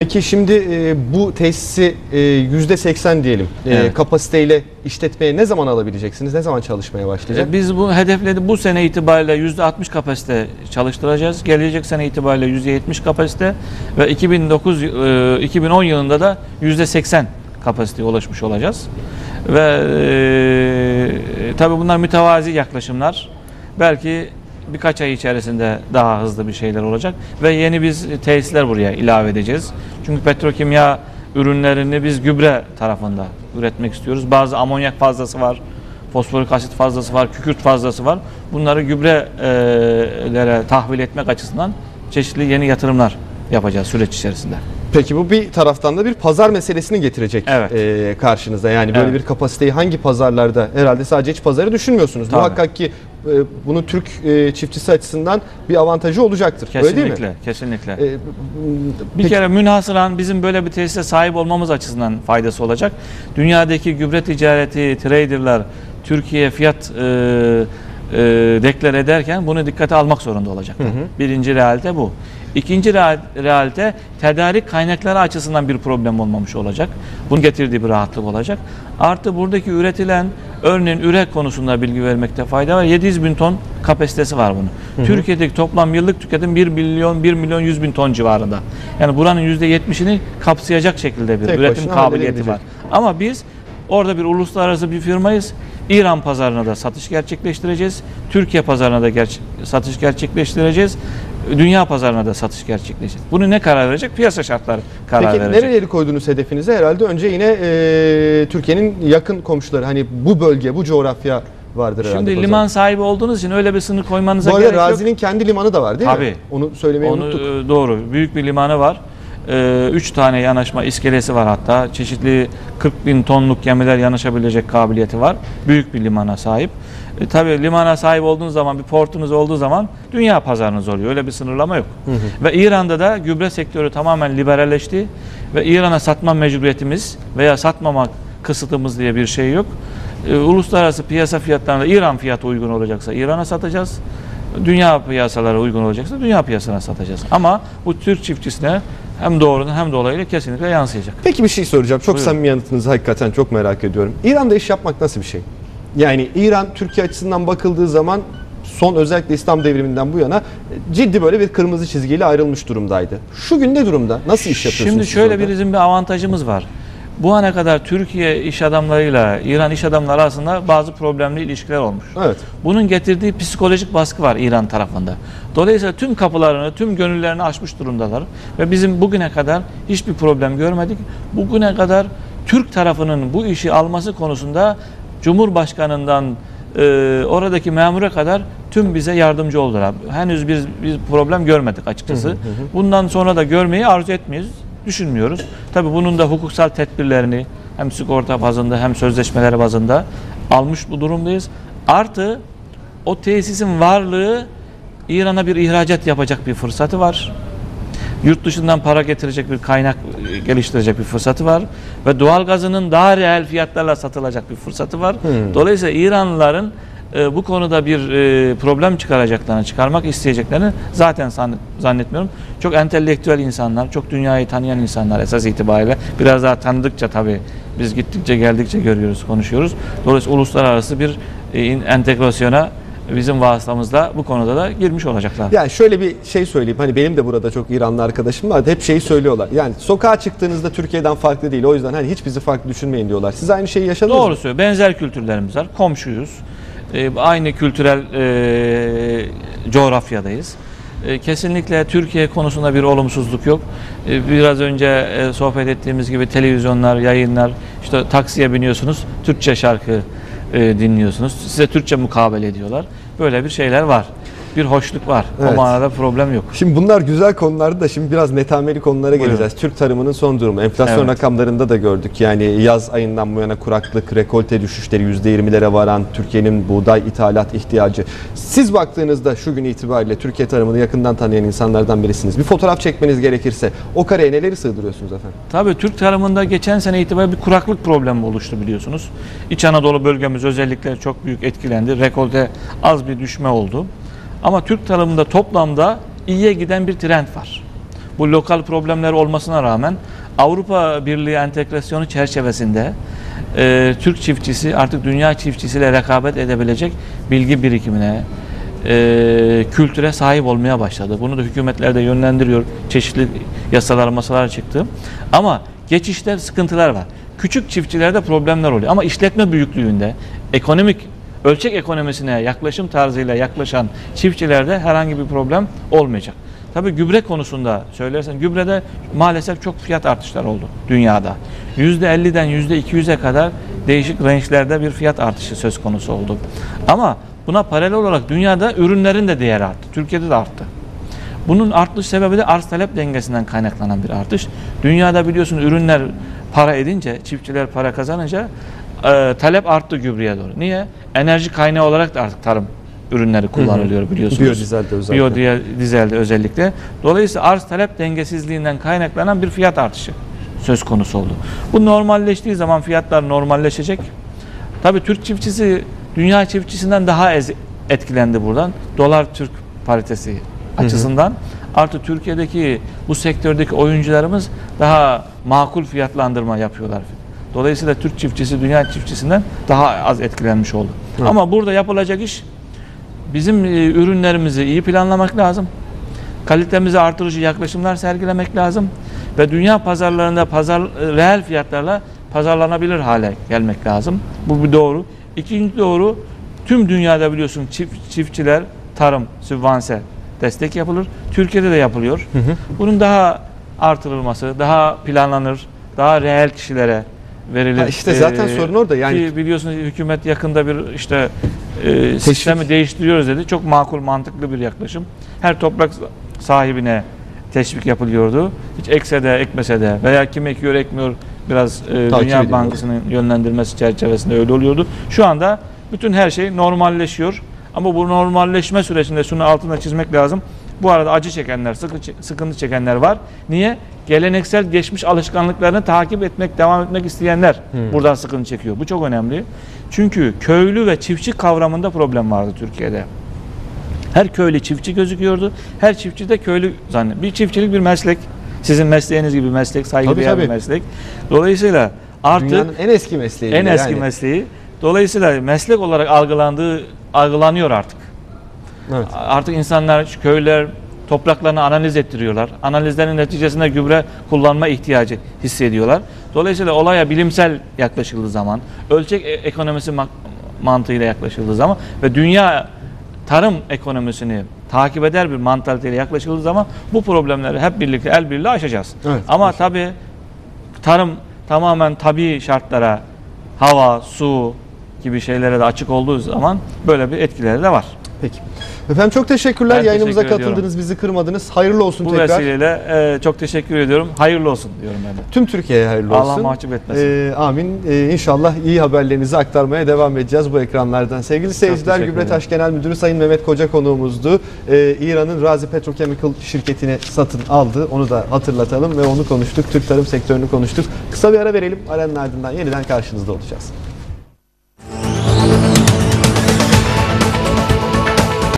Peki şimdi e, bu tesisi e, %80 diyelim e, Evet. kapasiteyle işletmeye ne zaman alabileceksiniz? Ne zaman çalışmaya başlayacak? E, Biz bu hedefledi bu sene itibariyle %60 kapasite çalıştıracağız. Gelecek sene itibariyle %70 kapasite ve 2009 e, 2010 yılında da %80 kapasiteye ulaşmış olacağız. Ve e, tabii bunlar mütevazi yaklaşımlar. Belki birkaç ay içerisinde daha hızlı bir şeyler olacak ve yeni biz tesisler buraya ilave edeceğiz. Çünkü petrokimya ürünlerini biz gübre tarafında üretmek istiyoruz. Bazı amonyak fazlası var, fosforik asit fazlası var, kükürt fazlası var. Bunları gübrelere tahvil etmek açısından çeşitli yeni yatırımlar yapacağız süreç içerisinde. Peki bu bir taraftan da bir pazar meselesini getirecek Evet. e, karşınıza. Yani böyle Evet. bir kapasiteyi hangi pazarlarda herhalde sadece iç pazarı düşünmüyorsunuz. Tabii. Muhakkak ki e, bunu Türk e, çiftçisi açısından bir avantajı olacaktır. Öyle değil mi? Kesinlikle, kesinlikle. E, Bir peki- kere münhasıran bizim böyle bir tesise sahip olmamız açısından faydası olacak. Dünyadaki gübre ticareti, traderlar Türkiye fiyat e, e, deklar ederken bunu dikkate almak zorunda olacaklar. Birinci realite bu. İkinci real- realite tedarik kaynakları açısından bir problem olmamış olacak. Bunun getirdiği bir rahatlık olacak. Artı buradaki üretilen örneğin ürek konusunda bilgi vermekte fayda var. 700 bin ton kapasitesi var bunun. Türkiye'deki toplam yıllık tüketim 1 milyon 1 milyon 100 bin ton civarında. Yani buranın %70'ini kapsayacak şekilde bir Tek üretim kabiliyeti var. Ama biz orada bir uluslararası bir firmayız. İran pazarına da satış gerçekleştireceğiz. Türkiye pazarına da gerçek, satış gerçekleştireceğiz. Dünya pazarına da satış gerçekleştireceğiz. Bunu ne karar verecek? Piyasa şartları karar Peki verecek. nereleri koydunuz hedefinize? Herhalde önce yine e, Türkiye'nin yakın komşuları hani bu bölge, bu coğrafya vardır herhalde. Şimdi liman sahibi olduğunuz için öyle bir sınır koymanıza Bu arada gerek yok. Razi'nin kendi limanı da var değil mi? Tabii. Onu söylemeyi Onu unuttuk. e, doğru. Büyük bir limanı var. E, üç tane yanaşma iskelesi var hatta. Çeşitli 40 bin tonluk gemiler yanaşabilecek kabiliyeti var. Büyük bir limana sahip. E, tabii limana sahip olduğunuz zaman, bir portunuz olduğu zaman dünya pazarınız oluyor. Öyle bir sınırlama yok. Ve İran'da da gübre sektörü tamamen liberalleşti. Ve İran'a satma mecburiyetimiz veya satmamak kısıtımız diye bir şey yok. E, uluslararası piyasa fiyatlarında İran fiyatı uygun olacaksa İran'a satacağız. Dünya piyasalara uygun olacaksa dünya piyasasına satacağız. Ama bu Türk çiftçisine hem doğrudan hem dolaylı kesinlikle yansıyacak. Peki bir şey soracağım. Çok Buyurun. samimi yanıtınızı hakikaten çok merak ediyorum. İran'da iş yapmak nasıl bir şey? Yani İran Türkiye açısından bakıldığı zaman son özellikle İslam devriminden bu yana e, ciddi böyle bir kırmızı çizgiyle ayrılmış durumdaydı. Şu gün ne durumda? Nasıl iş yapıyorsunuz? Şimdi şöyle bir bizim bir avantajımız var. Bu ana kadar Türkiye iş adamlarıyla İran iş adamları arasında bazı problemli ilişkiler olmuş. Evet. Bunun getirdiği psikolojik baskı var İran tarafında. Dolayısıyla tüm kapılarını, tüm gönüllerini açmış durumdalar. Ve bizim bugüne kadar hiçbir problem görmedik. Bugüne kadar Türk tarafının bu işi alması konusunda Cumhurbaşkanından e, oradaki memura kadar tüm bize yardımcı oldular. Henüz biz, biz problem görmedik açıkçası. Bundan sonra da görmeyi arzu etmiyoruz, düşünmüyoruz. Tabii bunun da hukuksal tedbirlerini hem sigorta bazında hem sözleşmeler bazında almış bu durumdayız. Artı o tesisin varlığı İran'a bir ihracat yapacak bir fırsatı var. Yurt dışından para getirecek bir kaynak e, geliştirecek bir fırsatı var ve doğal gazının daha reel fiyatlarla satılacak bir fırsatı var. Dolayısıyla İranlıların e, bu konuda bir e, problem çıkaracaklarını, çıkarmak isteyeceklerini zaten zannet- zannetmiyorum. Çok entelektüel insanlar, çok dünyayı tanıyan insanlar esas itibariyle. Biraz daha tanıdıkça tabii biz gittikçe geldikçe görüyoruz, konuşuyoruz. Dolayısıyla uluslararası bir e, entegrasyona bizim vasıtamızla bu konuda da girmiş olacaklar. Yani şöyle bir şey söyleyeyim. Hani benim de burada çok İranlı arkadaşım var. Hep şeyi söylüyorlar. Yani sokağa çıktığınızda Türkiye'den farklı değil. O yüzden hani hiç bizi farklı düşünmeyin diyorlar. Siz aynı şeyi yaşadınız Doğru mı? söylüyor. Benzer kültürlerimiz var. Komşuyuz. Ee, aynı kültürel e, coğrafyadayız. E, kesinlikle Türkiye konusunda bir olumsuzluk yok. E, biraz önce e, sohbet ettiğimiz gibi televizyonlar, yayınlar, işte taksiye biniyorsunuz, Türkçe şarkı e, dinliyorsunuz. Size Türkçe mukabele ediyorlar. Böyle bir şeyler var. Bir hoşluk var. Evet. O manada problem yok. Şimdi bunlar güzel konulardı da şimdi biraz netameli konulara Buyurun. geleceğiz. Türk tarımının son durumu. Enflasyon Evet. rakamlarında da gördük. Yani yaz ayından bu yana kuraklık, rekolte düşüşleri %20'lere varan Türkiye'nin buğday ithalat ihtiyacı. Siz baktığınızda şu gün itibariyle Türkiye tarımını yakından tanıyan insanlardan birisiniz. Bir fotoğraf çekmeniz gerekirse o kareye neleri sığdırıyorsunuz efendim? Tabii Türk tarımında geçen sene itibariyle bir kuraklık problemi oluştu biliyorsunuz. İç Anadolu bölgemiz özellikle çok büyük etkilendi. Rekolte az bir düşme oldu. Ama Türk tarımında toplamda iyiye giden bir trend var. bu lokal problemler olmasına rağmen Avrupa Birliği entegrasyonu çerçevesinde e, Türk çiftçisi artık dünya çiftçisiyle rekabet edebilecek bilgi birikimine, e, kültüre sahip olmaya başladı. Bunu da hükümetler de yönlendiriyor. Çeşitli yasalar, masalar çıktı. Ama geçişte sıkıntılar var. Küçük çiftçilerde problemler oluyor. Ama işletme büyüklüğünde, ekonomik ölçek ekonomisine yaklaşım tarzıyla yaklaşan çiftçilerde herhangi bir problem olmayacak. Tabii gübre konusunda söylersen gübrede maalesef çok fiyat artışları oldu dünyada. %50'den %200'e kadar değişik renklerde bir fiyat artışı söz konusu oldu. Ama buna paralel olarak dünyada ürünlerin de değeri arttı. Türkiye'de de arttı. Bunun artış sebebi de arz talep dengesinden kaynaklanan bir artış. Dünyada biliyorsun ürünler para edince, çiftçiler para kazanınca e, talep arttı gübreye doğru. Niye? Enerji kaynağı olarak da artık tarım ürünleri kullanılıyor biliyorsunuz. Biyodizelde özellikle. Biyodizelde özellikle. Dolayısıyla arz talep dengesizliğinden kaynaklanan bir fiyat artışı söz konusu oldu. Bu normalleştiği zaman fiyatlar normalleşecek. Tabii Türk çiftçisi dünya çiftçisinden daha etkilendi buradan. Dolar Türk paritesi açısından. Artı Türkiye'deki bu sektördeki oyuncularımız daha makul fiyatlandırma yapıyorlar. Dolayısıyla Türk çiftçisi dünya çiftçisinden daha az etkilenmiş oldu. Evet. Ama burada yapılacak iş bizim e, ürünlerimizi iyi planlamak lazım. Kalitemizi artırıcı yaklaşımlar sergilemek lazım ve dünya pazarlarında pazar e, reel fiyatlarla pazarlanabilir hale gelmek lazım. Bu bir doğru. İkinci doğru tüm dünyada biliyorsun çift, çiftçiler tarım, sübvanse destek yapılır. Türkiye'de de yapılıyor. Bunun daha artırılması, daha planlanır, daha reel kişilere verilir. Ha işte zaten Ee, sorun orada. Yani ki biliyorsunuz hükümet yakında bir işte e, sistemi değiştiriyoruz dedi. Çok makul, mantıklı bir yaklaşım. Her toprak sahibine teşvik yapılıyordu. Hiç ekse de ekmese de veya kim ekiyor ekmiyor biraz e, Takip Dünya. Bankası'nın yönlendirmesi çerçevesinde öyle oluyordu. Şu anda bütün her şey normalleşiyor. Ama bu normalleşme sürecinde şunu altına çizmek lazım. Bu arada acı çekenler, sıkı, sıkıntı çekenler var. Niye? Geleneksel geçmiş alışkanlıklarını takip etmek, devam etmek isteyenler Hmm. buradan sıkıntı çekiyor. Bu çok önemli. Çünkü köylü ve çiftçi kavramında problem vardı Türkiye'de. Her köylü çiftçi gözüküyordu. Her çiftçi de köylü zannet. Bir çiftçilik bir meslek. Sizin mesleğiniz gibi meslek, Tabii, saygıdeğer bir meslek. Dolayısıyla artık dünyanın en eski mesleği. en eski yani. mesleği. Dolayısıyla meslek olarak algılandığı algılanıyor artık. Evet. Artık insanlar, köyler topraklarını analiz ettiriyorlar. Analizlerin neticesinde gübre kullanma ihtiyacı hissediyorlar. Dolayısıyla olaya bilimsel yaklaşıldığı zaman, ölçek e- ekonomisi ma- mantığıyla yaklaşıldığı zaman ve dünya tarım ekonomisini takip eder bir mantaliteyle yaklaşıldığı zaman bu problemleri hep birlikte el birliğiyle aşacağız. Evet, Ama tabii tarım tamamen tabii şartlara, hava, su gibi şeylere de açık olduğu zaman böyle bir etkileri de var. Peki. Efendim çok teşekkürler. Ben Yayınımıza teşekkür katıldınız, bizi kırmadınız. Hayırlı olsun Bu tekrar. vesileyle e, çok teşekkür ediyorum. Hayırlı olsun diyorum ben de. Tüm Türkiye'ye hayırlı Allah olsun. mahcup etmesin. Ee, amin. Ee, inşallah iyi haberlerinizi aktarmaya devam edeceğiz bu ekranlardan. Sevgili seyirciler, Gübretaş Genel Müdürü Sayın Mehmet Koca konuğumuzdu. Ee, İran'ın Razi Petrochemical şirketini satın aldı. Onu da hatırlatalım ve onu konuştuk. Türk tarım sektörünü konuştuk. Kısa bir ara verelim. Aranın ardından yeniden karşınızda olacağız.